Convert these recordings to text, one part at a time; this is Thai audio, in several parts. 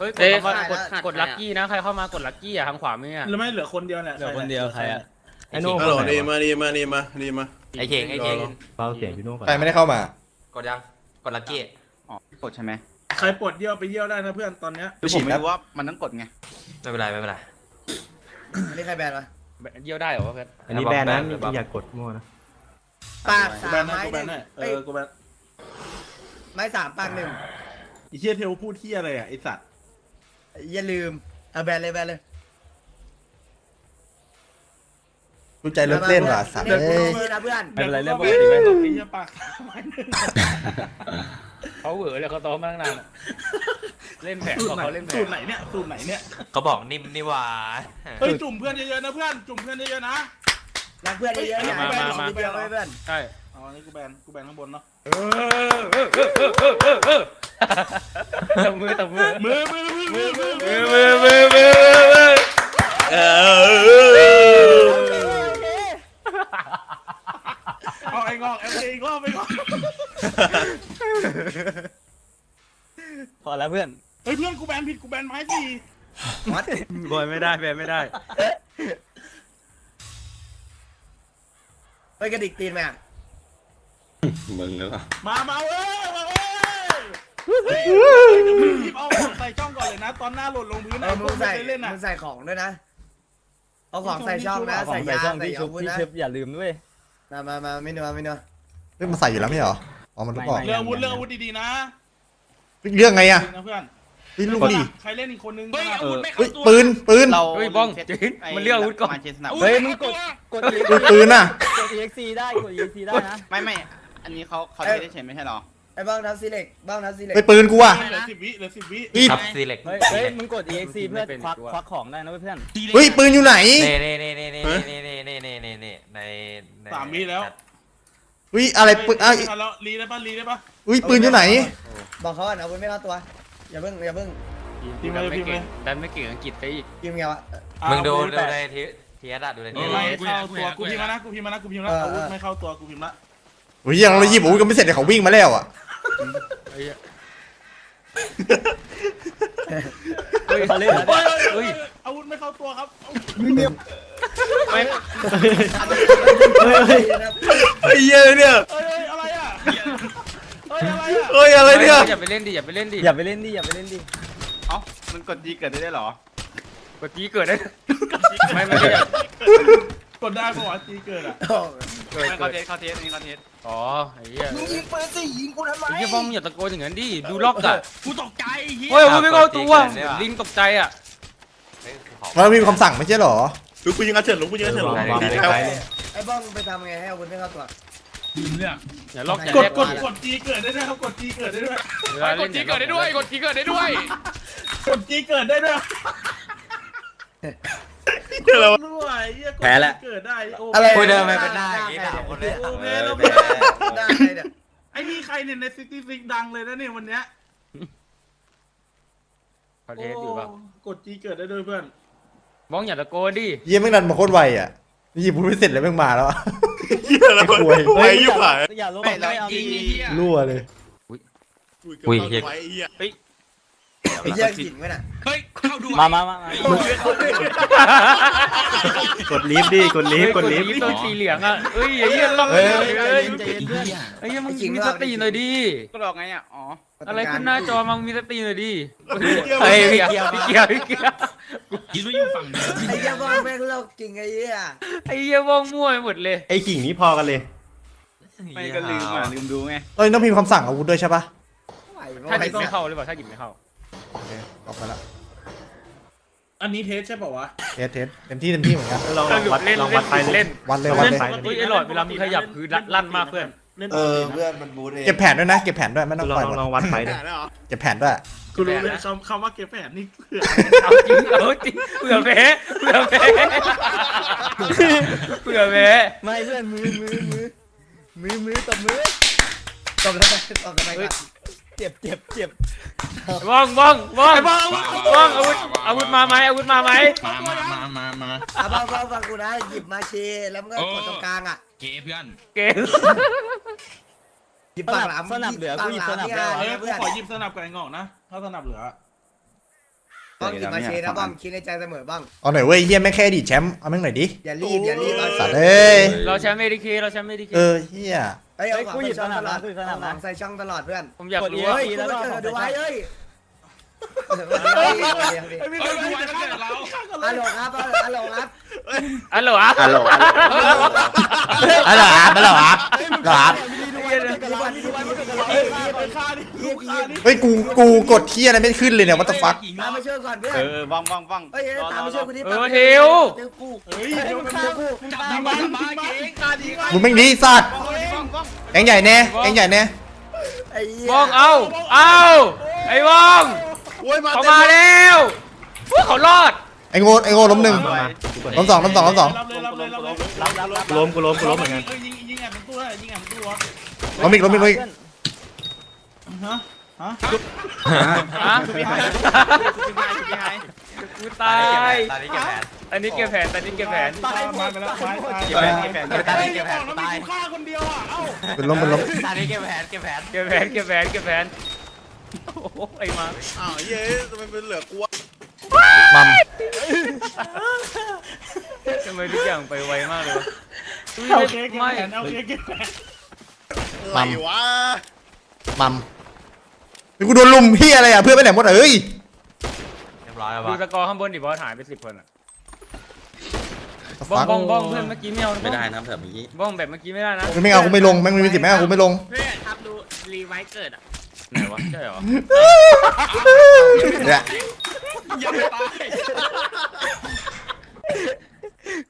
เฮ้ยกเอ้ดยคำว่ากกดดกดลักกี้นะใครเข้ามากดลักกี้อะทางขวามืออะ หรือไม่เหลือคนเดียวเนี่ยเหลือคนเดียวใครอะ ไอ้นุ่มฮัลโหลดีมาดีมาดีมาดีมา ไอ้เข่งไอ้เข่งเบาเสียงพี่นุ่มก่อนใครไม่ได้เข้ามากดยังกดลักกี้อ๋อกดใช่ไหมใครปวดเยี่ยวไปเยี่ยวได้นะเพื่อนตอนเนี้ย คือผมไม่รู้ว่ามันต้องกดไง ไม่เป็นไรไม่เป็นไร อันนี้ใครแบนวะเยี่ยวได้เหรอวะเพื่อนอันนี้แบนนะแบนแบนอย่ากดมั่วนะปากกูสาแบมนให้ไม้กูหแบนึ่นงให้เอเอ้ยอกูแบนไม้สามปากหนึ่งไอ้เฮียเทลพูดเที่ยอะไรอะไอสัตว์ อย่าลืมเอาแบนเลยแบนเลยกูใจเลิกเล่นว่ะสัตว์เดี๋ยวเอ้กูยนี่นะเพื่อน ไม่เป็นไรเรื่องปไอ้กติไหมเฮียปากไม้หนึ่งเขาเหวอเลยเขาโตมาตั้งนานอะเล่นแผนสูบตอกรไหนเขาเล่นแผสูนตรไหนเนี่ยสูตรไหนเนี่ยเขาบอกนิ่มนี่หว่า เฮ้ยจุ่มเพื่อนเยอะๆนะเพื่อนจุ่มเพื่อนเยอะๆนะ รักเพื่อนเยอะๆอย่าให้เพื่อนของเดียวไว้เพื่อน ใช่ เอาอันนี้กูแบน กูแบนข้างบนเนาะ ตบมือตบมือมือมือมือมือมือมือมือมือมือมือเออเอาไอ้งอกเอาไอ้งอกไปงอกพอแล้วเพื่อนเฮ้ยเพื่อนกูแบนผิดกูแบนไม้สี่วัดบอยไม่ได้แบนไม่ได้เฮ้ยกระดิกตีนไหมอะ มึงหรือเปล่ามามาเว้ยมาเว้ยเฮ้ยเดี๋ยวมึงหยิบเอาของใส่ช่องก่อนเลยนะ ตอนหน้าหล่นลงพื้นเอนะอพมึวกงไม่ใส่เคยเล่นอะมึงใส่ของด้วยนะ เอาของใส่ช่องนะขอใส่งใส่ยาช่องใส่พี่ชุอาบวุธพี่นะชุบอย่าลืมด้วย มามามาไม่นัวไม่นัวเฮ้ยมันใส่อยู่แล้วไม่ใช่เหรออ๋อมันทุกออกไม่ เรื่องอาวุธเรื่องอาวุธดีๆนะเรื่องไงอะนะเพื่อนเฮ้ยลูกดิใครเล่นอีกคนนึงเฮ้ยนะอาวุธไม่เฮ้เข้ายตัวปืนปืนเราเฮ้ยบ้องเซ็ตจริงไอ้มันเรียกอาวุธก่อน มาเชนสนับเฮ้ยมึงกดกด ปืนปืนน่ะ กด EXC ได้กด EXC ได้นะ ไม่ไม่ อันนี้เขาเขาเทสได้เฉยไม่ใช่หรอ ไอ้บ้างทับซีเล็กบ้างทับซีเล็กเฮ้ยปืนกูอะเหลือสิบวิเหลือสิบวินี่ครับซีเล็กเฮ้ยเฮ้ยมึงกด EXC เพื่อควักควักของได้นะเพื่อนเฮ้ยปืนอยู่ไหนเน่เน่เน่เน่เน่เน่เน่เน่เน่เน่เน่ในในสามวิแล้วเฮ้ยอะไรปืนอ้าวเฮ้ยแล้วรีได้ปะรีได้ปะเฮ้ยปืนอยู่ไหน บอกเขาอะอาวุธไม่เข้าตัว อย่าเพิ่งอย่าเพิ่งพิมพ์เลยพิมพ์เลยดันไม่เก่งอังกฤษไปอีกยิงไงวะมึงดูดูในทีทีแอดอะดูในทีไม่เข้าตัวกูพิมพ์มานะกูพิมพ์มานะกูพิมพ์มานะอาวุธไม่เข้าตัวกูพิมพ์ละ เฮ้ยยังเราหยิบอาวุธกันไม่เสร็จเลยเขาวิ่งมาแล้วอะไอ้เหี้ยๆเฮ้ยเขาเล่นแล้วเนี่ยเฮ้ยอาวุธไม่เข้าตัวครับไม่ไอ้เหี้ยเนี่ยเอ้ยอะไรอะเอ้ยอะไรอะเฮ้ยอะไรเนี่ยอย่าไปเล่นดิอย่าไปเล่นดิอย่าไปเล่นดิอย่าไปเล่นดิเอ้ามันกดดีเกิดได้ด้วยเหรอกดจีเกิดได้ไม่ไม่ได้กดได้ปะวะตีเกิดอะ เกิดไม่เกิเขาดเทสเขาเทสอันนี้เขาเทสอ๋อไอ้เหี้ยยิงปืนสิยิงกูทำไมไอ้เหี้ยบ้องมึงอย่าตะโกนอย่างนั้นดิดูล็อกอะกูตกใจเฮียเฮ้ยมึงไม่เข้าตัวลิงตกใจอะเรามีคำสั่งไม่ใช่เหรอลูกกูยิงกระเฉินลูกกูยิงกระเฉินวางวางดีไปแล้วไกลเลยไอ้บ้องไปทำไงให้อาวุธไม่เข้าตัวอย่าล็อกอย่ากดแยกกดกดจีเกิดได้ด้วยครับกดจีเกิดได้ด้วยเวลาเล่นอย่าล็อกกดจีเกิดได้ด้วย กดจีเกิดได้ด้วยรั่วไอ้ เหี้ยกดจีเกิดได้โอ้อะไร คุยเดินไปเป็นหน้าอย่างนี้ถามคนเลยโอเคแล้วได้เนี่ยไอ้นี่ใครเนี่ยในซิตี้ซิกดังเลยนะเนี่ยวันเนี้ยเขาเทสอยู่ป่ะกดจีเกิดได้ด้วยเพื่อนบ้องอย่าตะโกนดิเยี่ยแม่งดันมาโคตรไวอะหยิบอาวุธไม่เสร็จเลยแม่งมาแล้วอะ เหี้ยอะไรวะกล้วยไอ้ยุ่งหายอย่าลบไม่ไม่เราเอาจริดิงรั่วเลย อุ้ยเหี้เหี้ยยไอ้เหี้ย ไอ้เหี้ยหินไว้น่ะเฮ้ยเข้าดูมามามามา กดลิฟต์ดิกดลิฟต์กดลิฟต์ตัวสีเหลืองอะเอ้ยไอ้เหี้ยล็อกเฮ้เลยยใจเย็นใจเย็นเพื่อน ไอ้เหี้ยมึงมีสติหน่อยดิก็บอกไงอะอ๋ออะไรขึ้นหน้าจอมึงมีสติหน่อยดิเฮ้ยพี่เกียวพี่เกียวพี่เกียวคิดว่าอยู่ฝั่งเดิมไอ้เหี้ยบ้องแม่งโลกจริงไอ้เหี้ยไอ้เหี้ยบ้องมั่วไปหมดเลยไอ้กิ่งนี้พอกันเลยไม่ก็ลืมอะลืมดูไงเราต้องพิมพ์คำสั่งอาวุธด้วยใช่ปะไหวถ้าหยิบไม่ไม่เข้าหรือเปล่าถ้าหยิบไม่เข้า โอเคออกไปละอันนี้เทสใช่ป่าวะ เทสเทสเต็มที่เต็มที่เหมือนกัน ลองสรุปวัดเล่นลองเล่วัดนไปเลยเล่น วัดเลยวัดเล่นเลยปกติไอ้หลอดเวลามึงขยับคือลั่นมากเพื่อนเล่นเออเพื่อนมันบูเองเก็บแผนด้วยนะ เก็บแผนด้วยไม่ต้องลอปล่อยงหมดลองวัดไปดิหายแล้วเหรอเก็บแผนด้วย กูรู้เลยคำคำว่าเก็บแผนนี่เผื่อเอาจริงเอาจริงเผื่อแพ้เผื่อแพ้เผื่อแพ้ไม่เพื่อนมือมือมือมือมือตบมือตบแล้วไปตบแล้วไปก่อน เจ็บเจ็บเจ็บบ้องบ้องบ้องบ้องบ้องอาวุธอาวุธมาไหมอาวุธมาไหมมามามามามาอะบ้องบ้องฟังกูนะหยิบมาเชแล้วมันก็กดตรงกลางอะเก๋เพื่อนเก่งหยิบสปากนับหลามสนับเหลือกูหยิบสนับได้เฮ้ยเพื่กูอนขอหยิบสนับกับไอ้งอกนะถ้าสนับเหลือบ้องหยิบมาเชนะบ้องคิดในใจเสมอบ้องเอาหน่อยเว้ยเฮียแม่งแค่อดีตแชมป์เอาแม่งหน่อยดิอย่ารีบอย่ารีบเอาสัตว์เอ้ยเราแชมป์เอดีเคเราแชมป์เอดีเคเออเฮีย เฮ้ยเอาของใส่ช่องตลอดเอาของใส่ช่องตลอดเพื่อนผมอยากกดรู้เอว่าฟซีแล้วก็เจขอองดูใส่ไว้ช่องเฮ้ยไอ้พี่คนนี้จะฆ่าเราฆ่ากันเลฮัยลโหลครับฮัลโหลครับอัลโหลอะฮัลโหลอะไรเหรอครับอะไรเหรอครับเหรอครับ ไปฆ่าดิลูกฆ่าดิเฮ้ยกูกูกดเฮียอะไรไม่ขึ้นเลยเนี่ยวัตฟักตามมาช่วยก่อนเพื่อนเออว่างว่างว่างเฮ้ยตามมาช่วยกูดิเออทิวเจอกูเฮ้ยเดี๋ยวมันเดี๋ยวกูยิงมันยิงมันฆ่าดีกันมึงแม่งดีสัตว์ว่างว่างแองใหญ่แน่แองใหญ่แน่ไอ้เหี้ยวองเอาเอาไอ้วองโอ้ยมาเขามาแล้วพวกเขารอดไอ้โง่ไอ้โง่ล้มหนึ่งล้มสองล้มสองล้มสองรับเลยรับเลยรับเลยรับรับรับกูล้มกูล้มกูล้มเหมือนกันยิงยิงแอบมันตู้เลยยิงแอบมันตู้วะล้มอีกล้มอีกล้มอีก ฮะฮะฮะพี่หายพี่หายกูตาย ตอนนี้เก็บแผนอันนี้เก็บแผนอันนี้เก็บแผนตายมาไปแล้วตายตายเก็บแผนเก็บแผนตายแล้วมีกูฆ่าคนเดียวอะเอ้าเป็นล้มเป็นล้มตอนนี้เก็บแผนเก็บแผนเก็บแผนเก็บแผนเก็บแผนโอ้โหไอ้มาอ้าวเย้ทำไมเป็นเหลือกูวะมัมทำไมทุกอย่างไปไวมากเลยวะเอาเค้กเก็บไม่แผนเอาเค้กเก็บแผนอะไรวะมัมนี่ กูโดนลุมเฮียอะไรอะเพื่อนไปไหนหมดอะเอ้ยเรียบร้อยแล้วดูวะสกอร์ข้างบนดิบอสหายไปสิบคนอะบ้อฟังกบ้องบ้องเพื่อนเมื่อกี้ไม่เอาไม่ได้นะแบบเมื่อกี้บ้องแบบเมื่อกี้ไม่ได้นะไม่เอากูไม่ลงแม่งไม่มีสิทธิ์แม่งเอากูไม่ลงเพื่อนทับดูรีไวท์เกิดอะไหนวะใช่เหรอเนี่ยยังไม่ตาย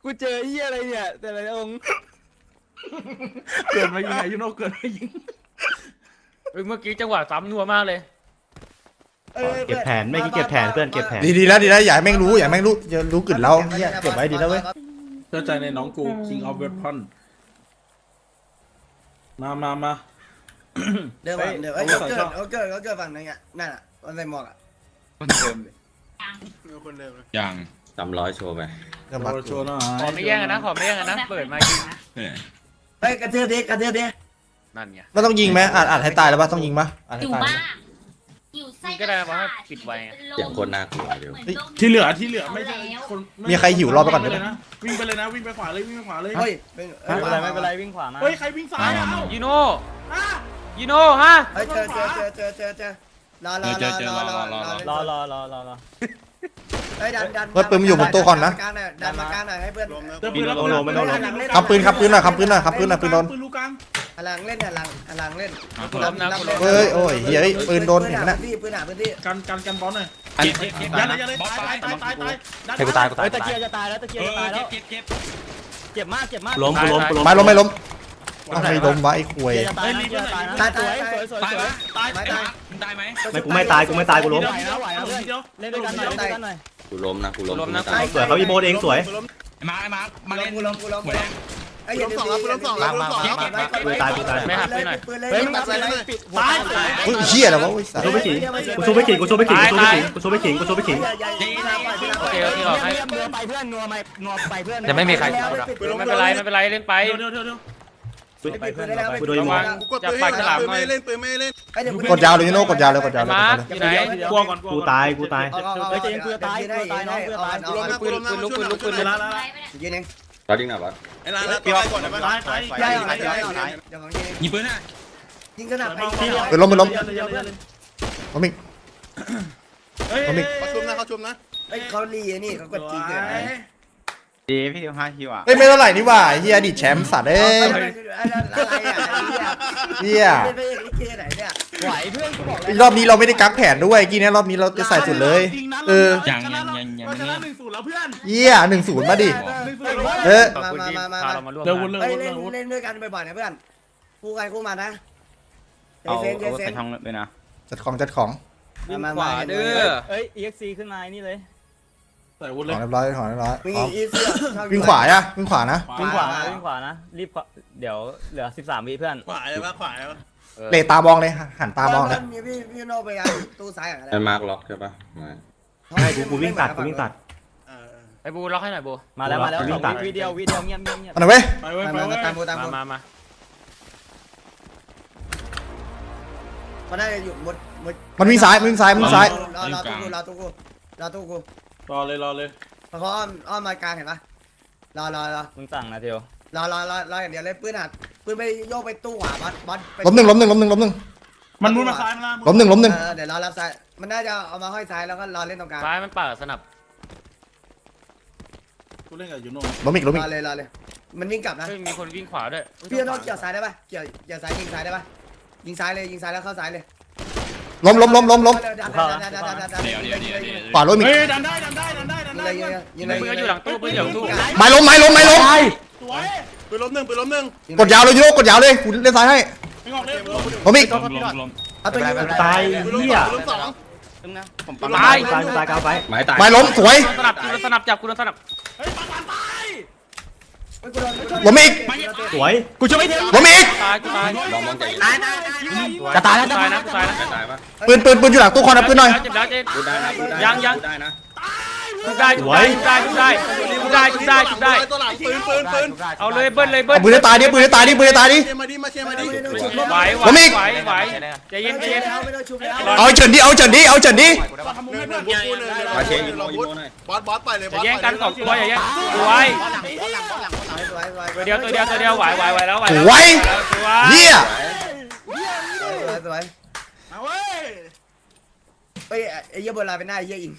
กูเจอเฮียอะไรเนี่ย แต่ละองค์เกิดมายิงไงยูโน่เกิดมายิง เฮ้ยเมื่อกี้จังหวะซ้ำนัวมากเลย เก็บแผนไม่เก็บแผนเพื่อนเก็บแผน ดีดีแล้วดีแล้วอย่าให้แม่งรู้อย่าให้แม่งรู้อย่ารู้กึ่นเราเฮียเก็บไว้ดีแล้วเว้ยเชื่อใจในน้องกู King of Weapon มามามา เดี๋ยวเดี๋ยวเอ้ยเขาเกิดเขาเกิดเขาเกิดฝั่งไหนอะนั่นอะมันใส่หมวกอะคนเดิมเลยคนเดิมเลยอย่างสามร้อยโชว์ไปเดี๋ยวบัตรโชว์หน่อยขอไม่แย่งกันนะขอไม่แย่งกันนะ เปิดมายิงเฮ้ยกระเทือบดิกระเทือบดิ นั่นไงไม่ต้องยิงไหมอัดอัดให้ตายแล้วป่ะต้องยิงป่ะอัดอให้ยู่ตายบ้านอยู่ไส้ก็ได้เพราะว่าปิดไว้ไงเสียงคนน่ากลัวเดี๋ยวที่เหลือที่เหลือไม่ใช่คนมีใครหิวรอไปก่อนวิ่งไหมเลยนะวิ่งไปเลยนะวิ่งไปขวาเลยวิ่งไปขวาเลยเฮ้ยเป็นไม่เป็นไรไม่เป็นไรวิ่งขวามาเฮ้ยใครวิ่งซ้ายอะเอ้ายูโน่อะยูโน่ฮะเฮ้ยเจอเจอเจอเจอเจอเจอรอรอรอรอรอรอรอรอรอรอรอเฮ้ยดันดันเฮ้ยปืนมันอยู่บนโต๊ะก่อนนะดันมากลางหน่อยให้เพื่อนรวมนะเจอปืนแล้วขับปืนขับปืนหน่อยขับปืนหน่อยขับปืนหน่อยปืนโดนปืนลูกกลาง หลังเล่นหลังหลังเล่นกูล้มนะกูล้มเฮ้ยโอ้ยเฮ้ยปืนโดนเห็นไหมพื้นะนที่ปืนหาพื้นที่กันกันกันบอลหน่อยเก็บเก็บเก็บยันเลยยันเลยตายตายตายตายตายให้กูตายกูตายเฮ้ยตะเกียบจะตายแล้วตะเกียบจะตายแล้วเก็บเก็บเจ็บมากเจ็บมากล้มกูล้มกูล้ม ไม่ล้มไม่ล้มต้องไม่ล้มวะไอ้ควยเกียร์จะตายนะเกียร์จะตายนะสวยสวยสวยตายสไหมวยตายตายตายไหมไม่กูไม่ตายกูไม่ตายกูล้มไหวนะไหวนะเพื่อนเล่นด้วยกันหน่อยเล่นด้วยกันหน่อยกูล้มนะกูล้มล้มนะกูไม่ตายสวยเขาอีโมเองสวยมาไอ้มามาเล่นกูล้มกูล้มหัวแดงไอ้ยันปืนตายปืนเลยเฮ้ยมึงทำอะไรปิดหัวตายเฮ้ยเฮียอะไรวะไอ้สัสกูสู้ไม่ขิงกูสู้ไม่ขิงตายตายกูสู้ไม่ขิงกูสู้ไม่ขิงโอเคโอเคออกให้นัวไปเพื่อนนัวไปนัวไปเพื่อนไม่เป็นไรไม่เป็นไรเล่นไปเดี๋ยวเดี๋ยวเดี๋ยวไปปืนได้แล้วไประวังกูกดจะปืนปากฉลามปืนหน่อไม่ยเล่นปืนไม่เล่นกดยาวเลยยูโน่กดยาวเลยกดยาวเลยมาอยู่ไหนกลัวก่อนกลัวกูตายกูตายเฮ้ยเจนกูจะตายกูจะตายน้องกูจะตายกูล้มนะกูล้มนะช่วยหน่อยช่วยหเวน่ลาอยละยิงเอง ตอนนี้หน่อยปะไอ้ร้านละตายก่อนได้ไหมตายตายย้ายออกไหนย้ายออกไหนเดี๋ยวของยิงยิงปืนอะยิงขนาดไปปืนล้มปืนล้มล้มอีกเฮ้ยเขาชุมนะเขาชุมนะเฮ้ยเขาลีนี่เขากดจีเกิด ดีพี่ห้าคิวอะเฮ้ยไม่เท่าไหร่นี่หว่าเฮียอดีตแชมป์สัตว์เอ้ยอะไรอะเฮียเป็นไปอย่างนี้เกไหนเนี่ยไหวเพื่อนกูบอกแล้วรอบนี้เราไม่ได้กักแผนด้วยกี้เนี้ยรอบนี้เราจะใส่สุดเลยเออยังยังยังยังเราชไม่นะหนึ่งศูนย์แล้วเพื่อนเยี่ยหนึ่งศูนย์มาดิหนึ่งศูนย์เออขอบคุณที่พาเรามาร่วมเดี๋ยวงาวนนเลยเฮ้ยวนเลเล่ยนวนเล่นด้วยกันบ่อยๆนะเพื่อนคู่กันคู่มานะเซเอานเซนเอาเซใส่นช่องเลยนะจัดของจัดของมามาเด้อเอ้ย EXC ขึ้นมานี่เลย ใส่วนขเลอยงเรียบร้อยของเรียบร้อยวิ่งพร้อมอีเสื้อวิ่งขวาอะวิ่งขวานะวิ่งขวานะวิ่งขวานะรีบเดี๋ยวเหลือ13วิเพื่อนขวาเลยปะขวาเลยปะเลตามองเลยหันตามองเลยมีพี่พี่โนไปตู้ซ้ายอะไรไอ้มาร์กล็อกใช่ปะไม่ใช่กูกูวิ่งตัดกูวิ่งตัดเออไอ้บูล็อกให้หน่อยบูมาแล้วมาแล้วสองวิวิดีโอวิดีโอเงียบเงียบเงียบเอาหน่อยเว้ยไปเว้ยมาไปมาเว้ยตามกูตามมากูมามามันได้อยู่มุดมุดมันวิ่งซ้ายมันวิ่งซ้ายมันวิ่งซ้ายรอรอตู้กูรอตู้กูรอตู้กู รอเลยรอเลยเพราะเขาอ้อมอ้อมมากลางเห็นปะรอรอรอมึงสั่งนะเทียวรอรอรอรออย่างเดียวเลยปืนหัดปืนไปโยกไปตู้ขวาบอสบอสไปล้มหนึ่งล้มหนึ่งล้มหนึ่งล้มหนึ่งมันมุดมาซ้ายมาละล้มหนึ่งล้มหนึ่งเออเดี๋ยวรอรับซ้ายมันน่าจะเอามาห้อยซ้ายแล้วก็รอเล่นตรงกลางซ้ายมันป่าดสนับกูเล่นกับยูโน่ล้มอีกล้มอีรกอเลยรอเลย มันวิ่งกลับนะเฮ้ยมีคนวิ่งขวาด้วยพี่จะต้องเกี่ยวซ้ายได้ปะเกี่ยวเกี่ยวซ้ายยิงซ้ายได้ปะยิงซ้ายเลยยิงซ้ายแล้วเข้าซ้ายเลย ล้มล้มล้มล้มล้มเดี๋ยวเดี๋ยวเดี๋ยวเดี๋ยวเดี๋ยวเดี๋ยวเดี๋ยวเดี๋ยวเดี๋ยวเดี๋ยวขวาล้มอีกเฮ้ยดันได้ดันได้ดันได้ดันยิงได้เลยยิงเลยยิงเลยปืนก็อยู่หลังตู้ปืนอยู่หลังตู้ไม้ล้มไม้ล้มไม้ล้มสวยปืนล้มหนึ่งปืนล้มหนึ่งกดยาวเลยโยกกดยาวเลยกูเล่นซ้ายให้ไม่ออกเลยล้มอีกลมลมลมเอาตัวยิงตายปืนล้มสองปืนล้มสองผมปั๊มตายตายตายกาวไปไม้ตายไม้ล้มสวยกูโดนสนับกูโดนสนับจับกูโดนสนับ เฮ้ยปากหลานตาย ล้มอีกสวยกูช่วยไม่ถึงล้มอีกตายกูตายลองมองใจเย็นจะตายแล้วกูตายนะกูตายนะไม่ตายปะปืนปืนปืนอยู่หลังตู้คอนนะปืนหน่อยเจ็บแล้วเจ็บพูดได้นะพูดได้ยังยังพูดได้นะชุบได้ชุบได้ชุบได้ชุบได้ชุบได้ชุบได้ชุบได้ตัวหลังปืนปืนปืนเอาเลยเบิ้ลเลยเบิ้ลเอาปืนให้ตายดิปืนให้ตายดิปืนให้ตายดิเชียร์มาดิมาเชียร์มาดิไหวไหวผมอีกไหวไหวใจเย็นใจเย็นไม่ต้องชุบแล้วเอาไอ้เฉินดิเอาเฉินดิเอาเฉินดิทำมุมหนึ่ให้งหเพื่นึ่อนงกูหนึ่งมาเชียร์ยิงโมยิงโมหน่อยบอสบอสไปเลยบจะอสแย่งกันสองตัวอย่าแย่งสวยสวยสวย ตัวเดียวตัวเดียวตัวเดียวไหวไหวไหวแล้วไหวสแล้ววยสวยเฮียสวยสวยมาเว้ยเฮ้ยไอ้เยี่ยโบราณเป็นหน้าไอ้เยี่ยอิง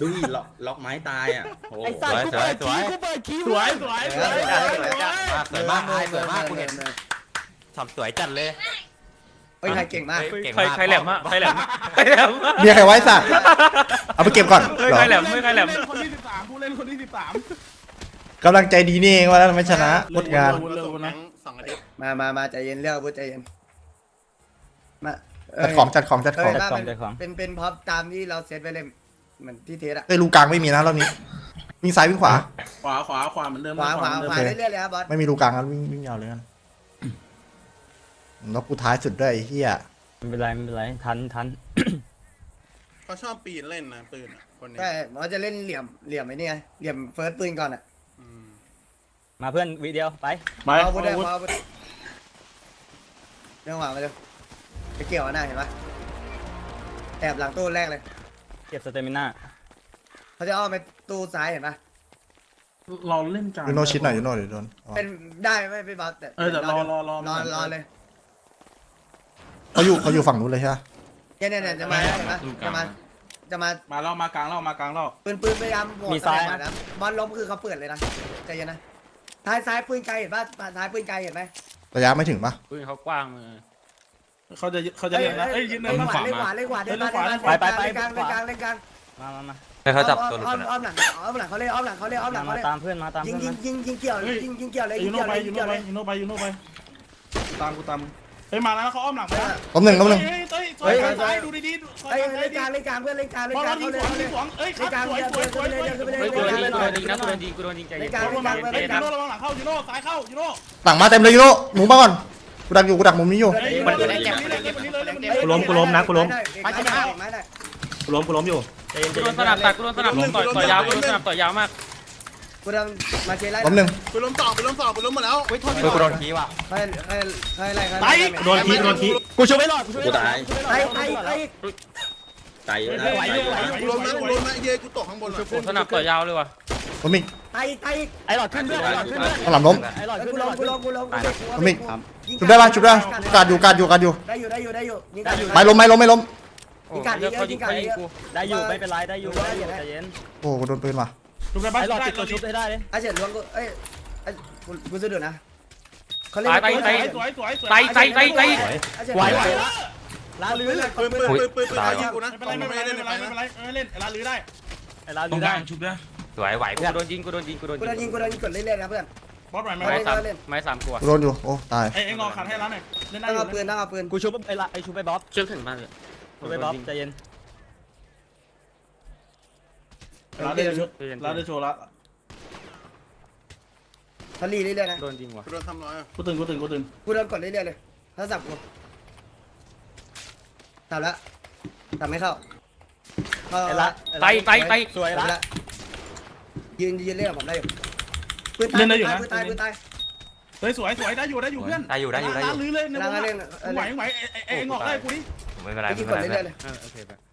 ดูดิล็อกล็อกไม้ตายอะโอ้โหสวยสวยสวยสวยสวยสวยสวยมากสวยมากสวยมากกูเห็นทำสวยจัดเลยเฮ้ยใครเก่งมากเก่งใครมากใครแหลมอะใครแหลมใครแหลมเมียใครไว้สัตว์เอาไปเก็บก่อนเฮ้ยเหรอใครแหลมไม่ใครแหลมเล่นคนที่สิบสามผู้เล่นคนที่สิบสาม กำลังใจดีนี่เองว่าแล้วไม่ชนะหมดงานเราส่งแก๊งสองอาทิตย์มามามาใจเย็นเรียกอาวุธใจเย็นมาจัดของจัดของจัดของเฮ้ยมาเป็นเป็นพ็อปตามที่เราเซตไว้เลยเหมือนที่เทสอะเอ้ยรูกลางไม่มีนะรอบนี้วิ่งซ้ายวิ่งขวา ขวาขวาขวาเหมือนเดิมขวาขวาขวาโอเค เรื่อยๆเลยครับบอสไม่มีรูกลางแล้ววิ่งวิ่งยาวเลยกันแล้วกูท้ายสุดด้วยไอ้เฮียไม่เป็นไรไม่เป็นไรทันทันเขาชอบปีนเล่นนะปืนอะคนนี้ใช่เราจะเล่นเหลี่ยมเหลี่ยมไอ้นี่ไงเหลี่ยมเฟิร์สปืนก่อนอะอื มมาเพื่อนวีเดียวไปมาเอาอาวุธได้เอาอาวุธเรื่องหวานมาเร็วไปเกี่ยวกันหน้าเห็นปะแอบหลังตู้แรกเลย เก็บสเตมิน่าเขาจะอ้อมไปตู้ซ้ายเห็นปะเราเล่นกลางยูโนชิดหน่อยยูโนเดี๋ยวโดนเอาเป็นได้ไหมพี่บอสแต่เออแต่รอรอรอรอรอเลยเขาอยู่เขาอยู่ฝั่งนู้นเลยใช่ไหมเนี่ยเนี่ยเนี่ยจะมาเห็นปะจะมาจะมามาแล้วมากลางแล้วมากลางแล้วปืนปืนพยายามโหวตซ้ายนะบอลล้มคือเขาเปิดเลยนะใจเย็นนะ ท้ายซ้ายปืนไกลเห็นปะท้ายปืนไกลเห็นไหม ระยะไม่ถึงปะปืนเขากว้างมือเขาจะเขาจะเล่นนะเอ้ยยืนเดินเล่มานขวาเล่นขวาเล่นขวาเดินมาเดินมาไปไปไปเล่นกลางเล่นกลางเล่นกลางมามามาให้เขาจับอ้อตัวมหลุดอ้อมนะอ้อมหลังอ้อมหลังเขาเลยอ้อมหลังเขาเลยอ้อมหลัมางเขามาเลยตามเพื่อนมาตามยิงเพื่อนยิงมายิงยิงเกี่ยวเลยยิงยิงเกี่ยวเลยยิยูงโน่เกี่ยวไปเลยยิยูงโน่เกี่ยวไปเลยยูโน่ไปยูโน่ไปตามกูตามเฮ้ยมาแล้วเขาอ้อมหลังไปล้มหนึ่งล้มหนึ่งเฮ้ยเฮ้ย เฮ้ยซ้ายดูดีๆเฮ้ยซ้ายเล่นกดีลางเล่นกลางเพื่อนเล่นกลางๆเล่นพอกลาเรางยิเขางเลยสวเขางเลยยิงสวงเอ้ยครับสวยสวยสวยสวยเฮ้ยกูโดนยิงกูโดนยิงนะกูโดนยิงกูโดนยิงใจเย็นยูโน่ยูโน่ระวังหลังเข้ายูโน่ซ้ายเข้ายูโน่หลังมาเต็มเลยยูโนหมูมาก่อนกูดักอยู่กูดักมุมนี้อยู่เฮ้ยมันเล่นเกมนี้เลยเล่นนี้เลยเล่นนี้เลยกูล้มกูล้มนะกูล้มไม่ได้ไม่ได้กูล้มกูล้มอยู่ใจเย็นใจกูโดเย็นนสนับตัดกูโดนสนับต่อยต่อยยาวกูโดนสนับต่อยยาวมาก กูทำมาเชไล่ล้มหนึ่งปืนล้มสองปืนล้มสองปืนล้มหมดแล้วเฮ้ยกูโดนขี้ว่ะใครใครใครไล่ใครตายโดนทีโดนทีกูช่วยไม่รอดกูช่วยกูไม่รอดตายไล่ไล่ไล่ตายเยอะนะตายเยอะนะกูล้มนะกูล้มนะเย้กูตกข้างบนอะโอ้สนับต่อยยาวเลยว่ะล้มอีกไล่ไล่ไอ้หลอดขึ้นด้วยไอ้หลอดขึ้นด้วยข้างหลังล้มไอ้หลอดขึ้นกูไอ้ลหลงอดกูขึ้นลงกูลงล้มอีกชุบได้ปะชุบได้การอยู่การอยู่การอยู่ได้อยู่ได้อยู่ได้อยู่ยิงไม้ล้มไม้ล้มไม่ล้มโอ้ยเขายิงเขายิงกูได้อยู่ไม่เป็นไรได้อยู่ได้อยู่ใจเย็นโอ้กูโดนปืนว่ะ ถูกได้ปะไอ้หลอดได้ติดตัวชุบได้ได้เลยอาเฉินล้วงกูเอ้ยกูกูจะดูนะเขาเล่นสวยสวยสวยไตไตไตไตไหวไหวละลาลื้อเลยปืนปืนปืนปืนปืนยิงกูนะไม่เป็นไรไม่เป็นไรไม่เป็นไรไม่เป็นไรไม่เล่นลาลื้อได้ไอ้ลาตรลื้งอกได้ลางชุบด้วยสวยไหวกูเพื่อนโดนยิงกูโดนยิงกูโดนกูโดนยิยิงงกูโดนยิงกดเรื่อยๆนะเพื่อนบอสไหวไหมไม้สามไม้สามตัวกูโดนอยู่โอ้ตายเอ้ยเอ็งรอขันให้ร้านหน่อยเล่นได้ต้องอยู่เอาปืนต้องเอาปืนกูชุบไอ้ละไอ้ชุบไปบ๊อบเชื่อถึงมากเลยชุบไปบ๊อบใจเย็น ร้านได้ชุดร้านได้โชว์ละเขาลีเรื่อยๆนะโดนยิงว่ะกูโดนทำน้อยอะกูตื่นกูตื่นกูตื่นกูโดนกดเรื่อยๆเลยถ้าสับกูสับแล้วสับไม่เข้าเข้าไอ้ละไตไตไตสวยสับละแล้วยืนยืนเล่นกับผมได้อยู่ปืนตายปืนตายปืนตายเฮ้ยสวยสวยได้อยู่ได้อยู่เพื่อนได้อยู่ได้อยู่ได้อยู่ร้านลื้อเลยนะร้านเล่นไหวไหวเอ็งออกได้กูนี่ไม่เป็นไรยิไม่งเป็นกดไรเรื่อยๆเลยเออโอเคไปกู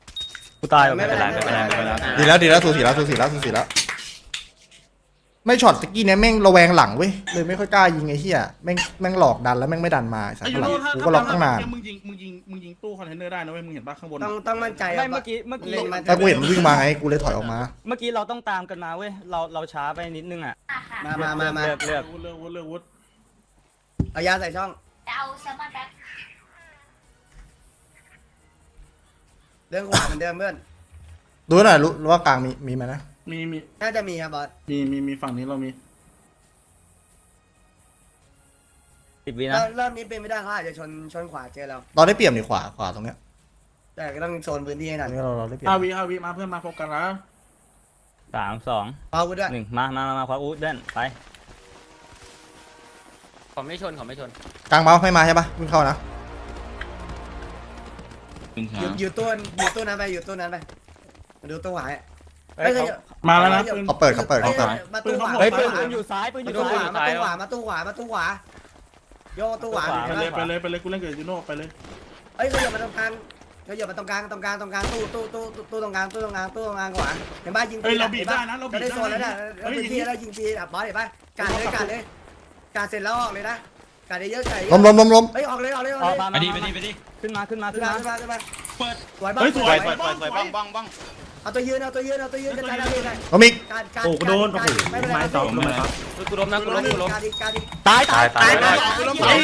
กูตายไม่เป็นไรไม่เป็นไรไม่เป็นไรดีแล้วดีแล้วสูสีแล้วสูสีแล้วสูสีแล้ว ไม่ช็อตตะกี้เนี่ยแม่งระแวงหลังเว้ยเลยไม่ค่อยกล้ายิงไอ้เหี้ยแม่งแม่งหลอกดันแล้วแม่งไม่ดันมาไอ้สัตไอ้ว์ยูหลังโน่ถ้ากูก็ล็อกตั้งนานมึงยิงมึงยิงมึงยิงตู้คอนเทนเนอร์ได้นะเว้ยมึงเห็นปะข้างบนต้องต้องมั่นใจไม่เมื่อกี้เมื่อกี้เล่นมันแต่กูเห็นมันวิ่งมาไงกูเลยถอยออกมา เมื่อกี้เราต้องตามกันมาเว้ยเราเราช้าไปนิดนึงอะมามามามาเลือกเลือกวุ้นเลือกวุ้นเลือกวุ้นเอายาใส่ช่องเอาแซลมอนแบ็ค เรื่องขวาเหมือนเดิมเพื่อน ดูหน่อยรู้รู้ว่ากลางมีมีไหมนะมีมีน่าจะมีครับบอสมีมีมีฝั่งนี้เรามีสิบวิรนะอบรอบนี้เป็นไม่ได้เขาอาจจะชนชนขวาเจอเรา เราได้เปรียบนี่ขวาขวาตรงเนี้ยแต่ก็ต้องโซนพื้นที่ให้หตน่รอยงนี้เราเราได้เปรียบห้าวิห้าวิมาเพื่อนมาโฟกัสนะสามสองเอากูด้วยหนึ่งมามามามาคว้าอู้เดินไป ขอไม่ชนขอไม่ชนกลางเมาส์ไม่มาใช่ปะวิ่งเข้านะ อยู่อยู่ตู้อยู่ตู้นั้นไปอยู่ตู้นั้นไปมาดูตู้ขวาให้เฮ้ยเฮ้ยเขามาแล้วนะปืน เขาเปิดเขาเปิดเขาเปิด มาตู้ขวาเฮ้ยมาปืนตู้ขวาปืน อยู่ซ้ายปืนอมายู่ตู้ขซ้าวายมาตู้ขวามาตู้ขวามาตู้ขวาโยกตู้ขวาไปเลยไปเลยไปเลยกูเล่นกับยูโน่ไปเลยเอ้ยเขาอย่ามาตรงกลางเขาอย่ามาตรงกลางตรงกลางตรงกลางตู้ตู้ตู้ตู้ตรงกลางตู้ตรงกลางตู้ตรงกลางขวาเห็นป่ะยิงเฮ้ยเราบีบได้นะเราบีบได้ได้โซนแล้วนะแล้วพื้นที่แล้วยิงทีอะบอสเห็นป่ะการเลยการเลยการเสร็จแล้วออกเลยนะ การเยอะๆการเยล้มอะล้มล้มล้มเฮ้ยออกเลยออกเลยออกอเลอกยมามาดีไปดีไปดีขึ้นมาขึ้นมาขึ้ขึ้นนมามาขึ้นมาขึ้นมาเปิดสวยบ้างเฮ้ยสวยสวยสวยสวยบ้องบ้องบ้องเอาตัวยืนเอาตัวยืนเอาตัวยืนจะการอะไรล้มอีกการการโอ้กูโดนโอ้โหไม่เป็นไรไม้ตอกลงมาครับกูล้มนะกูล้มกูล้มการดีการดีตายตายตายตายกูล้มสวย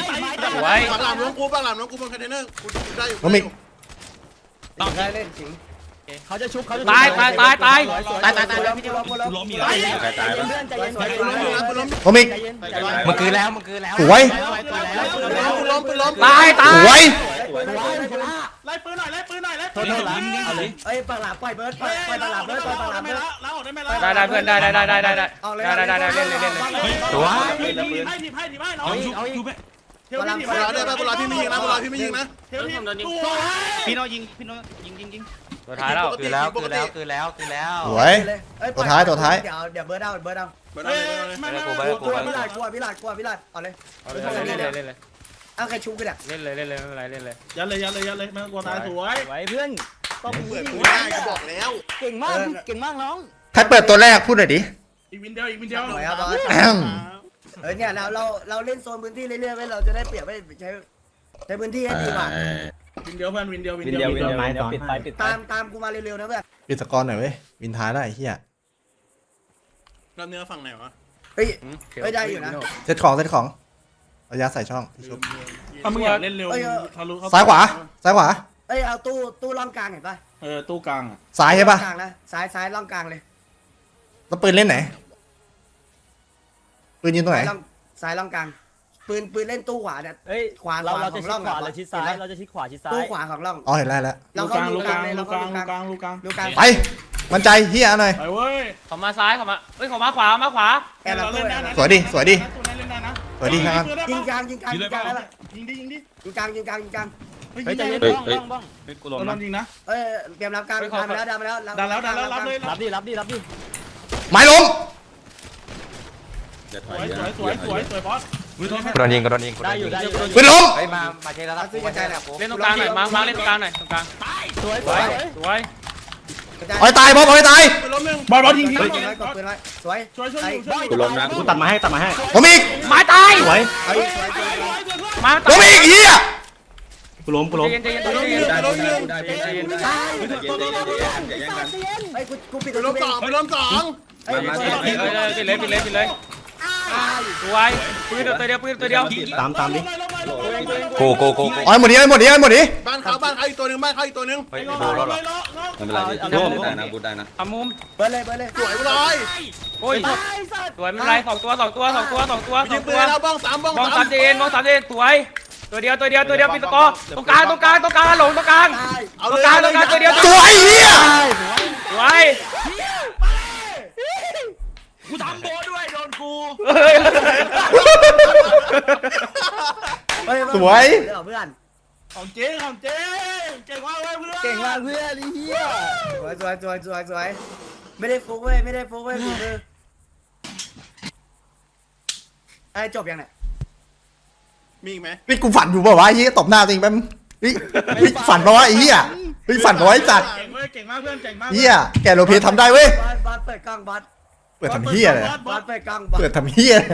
สวยปากหลามล้มกูปากหลามล้มกูบนคอนเทนเนอร์กูได้อยู่ล้มอีกต้องได้เล่นสิง เขาจะชุบเขาจะตายตายตายตายตายตายตายล้มล้มล้มล้มใจเย็นใจเย็นเพื่อนใจเย็นใจเย็นกูล้มล้มอีกใจเย็นใจเย็นมึงคือแล้วมึงคือแล้วสวยกูล้มกูล้มตายตาสยวยไล่ปืนหน่อยไล่ปืนหน่อยไล่โทปืษนโทษละเอาเลยเอ้ยปากหลาปล่อยเบิร์ดปล่อยปล่อยปากหลาเบิร์ดปล่อยปากหลาได้ไหมเบิร์ดละแล้วออกได้ไหมละได้ได้เพื่อนได้ได้ได้ได้ได้ได้ออกเลยได้ได้ได้เล่นเลยเล่นเลยสวยทีบให้ทีบให้ทีบให้น้องเอาอีกเอาอีกเทวทีบกูให้รอได้ป่ะกูรอพี่ไม่ยิงนะกูรอพี่ไม่ยิงนะเทวทีบตัวพี่โน้ยิงพี่โน้ยิงยิงยิง ตัวท้ายแล้ว คือแล้วคือแล้วคือแล้วคือแล้ว สวยเอ้ยตัวท้ายตัวท้าย เดี๋ยวเดี๋ยวเบิร์ดเอาเบิร์ดเอาเบิร์ดเฮ้เอายเลยไม่ไม่ กลัวกลัวพิลาดกลัวพิลาดกลัวพิลาดเอาเลยเอาเลยเล่นเลยเล่นเลยเอาใครชุบกันเนี่ยเล่นเลยเล่นเลยไม่เป็นไรเล่นเลยยันเลยยันเลยยันเลยไม่ต้องกลัวตายสวยไว้เพื่อนต้องเปิดกูได้กูบอกแล้ว เก่งมากเก่งมากน้องใครเปิดตัวแรกพูดหน่อยดิ อีกวินเดียวอีกวินเดียวสวยครับบอสแอมเออเนี่ยเราเราเราเล่นโซนพื้นที่เรื่อยๆไว้เราจะได้เปรียบไว้ใช้ใช้พื้นที่ให้ดีกว่า วินเดียวเพื่อนวินเดียววินวินเดีเดียยวววิวินนเดีเดียยววเดี๋ยวปิดไปปิดไปตามตามกูมาเร็วๆนะเพื่อนปิดสกอร์หน่อยเว้ยวินท้ายได้ไอ้เหี้ยแล้วเนื้อฝั่งไหนวะเฮ้ย เฮ้ยได้อยู่นะ เซตของเซตของระยะใส่ช่องพี่ชุบถ้ามึงอยากเล่นเร็วทะลุเข้าซ้ายขวาซ้ายขวาเอ้ยเอาตู้ตู้ร่องกลางเห็นป่ะเออตู้กลางอะซ้ายใช่ปะร่องกลางนะซ้ายซ้ายร่องกลางเลยแล้วปืนเล่นไหนปืนยิงตรงไหนซ้ายร่องซ้ายร่องกลาง ปืนปืนเล่นตู้ขวาเนี่ยเฮ้ยขวาเราขวาเราจะของชิร่ดองขวาอะเราชิดซ้าย เราจะชิดขวาชิดซ้าตู้ยขวาของร่องอ๋อเห็นแล้วแล้วเราลูกเข้ากลางดูลูกกกลาลางงเลยลูเรากกเข้าลางดูลูกกลางกลางลูกกลางดูกลางไป มันใจเฮียเอาหน่อย ไปเว้ยเขามาซ้ายเขามาเฮ้ยเขามาขวามาขวา แอบหลังตู้แอบหลังสวยดิสวยดิ ตัวนั้นเล่นได้นะสวยดิครับ ยิงกลางยิงกลางยิงกลางได้ปะยิงดิยิงดิยิงกลางยิงกลางยิงกลางเฮ้ยใจเย็นบ้องบ้องบ้องกูตัวล้มนั้นะนยิงนะเอ้ยเตรียมรับกลางดันมาแล้วดันมาแล้วดันแล้วดันแล้วรับเลยรับดิรับดิรับดิไม้ล้ม อย่าถสอยวยสวยสวยสวยสวยบอส โดนยิงก็โดนยิงได้อยู่ได้อยู่ปืนล้ม เฮ้ยมามาเชยร์แล้วเล่นตรงกลางหน่อยมามาเล่นตรงกลางหน่อยตรงกลางสวยสสววยยสวยเอาให้ตายบอสเอาให้ตายไปล้มหนึ่งบอลบอลยิงยิงกดปืนไว้กดปืนไว้สวยช่วยช่วยอยู่ช่วยกูล้มนะกูตัดมาให้ตัดมาให้ผมอีกไม้ตายสวยเอาสวยสวยสวยมาผตามยอีกเฮียกูล้มกูล้มใจเย็นใจเย็นใจเย็นได้ได้ได้ได้ได้ได้อย่าแย่งกันไอ้กูกูปิดไปตัวล้มสองไปล้มสองเอ้ยมาปิดเลยปิดเลยปิดเลยปิดเลย สวยปืนตัวเดียวปืนตัวเดียวตามตามดิโกโกโกเอาให้หมดดิเอาให้หมดดิเอาให้หมดดิบ้านเขาบ้านเขาอีกตัวหนึ่งบ้านเขาอีกตัวหนึ่งเฮ้ยไม่โดนแล้วเหรอไม่เป็นไรพี่พูดได้นะพูดได้นะทำมุมเบิร์ดเลยเบิร์ดเลยสวยกูลอยโอ้ยสวยไม่เป็นไรสองตัวสองตัวสองตัวสองตัวสยิองงปืตันวแล้วบ้องสามบ้องมองสาสามมเจนมองสามเจนสวยตัวเดียวตัวเดียวตัวเดียวปิดตะกอตรงกลางตรงกลางตรงกลางหลงตรงกลางตายเอาตรเลงยกลางตรงกลางตัวเดียวูสวย เดี๋เพื่อนของเจ๊ของเจ๊เก่งมากเพื่อนเก่งมากเพื่อนไอ้เฮียสวยสวยสวยสวยสวยไม่ได้ฟุกเว้ยไม่ได้ฟุกเว้ยคือไอ้จบยังเนี่ยมีอีกไหมพี่กูฝันอยู่เปล่าวะอ้เหี้ยตบหน้าจริงแป๊บพี่นี่ฝันเปล่าวะไอ้เหี้ยนี่ฝันเปล่าวะไอ้สัตว์เก่งเว้ยเก่งมากเพื่อนเก่งมากเฮียแกโลเพทำได้เว้ยบัสบอสเปิดกล้องบัส เปิดทำเฮียเลยเปิดทำเฮีย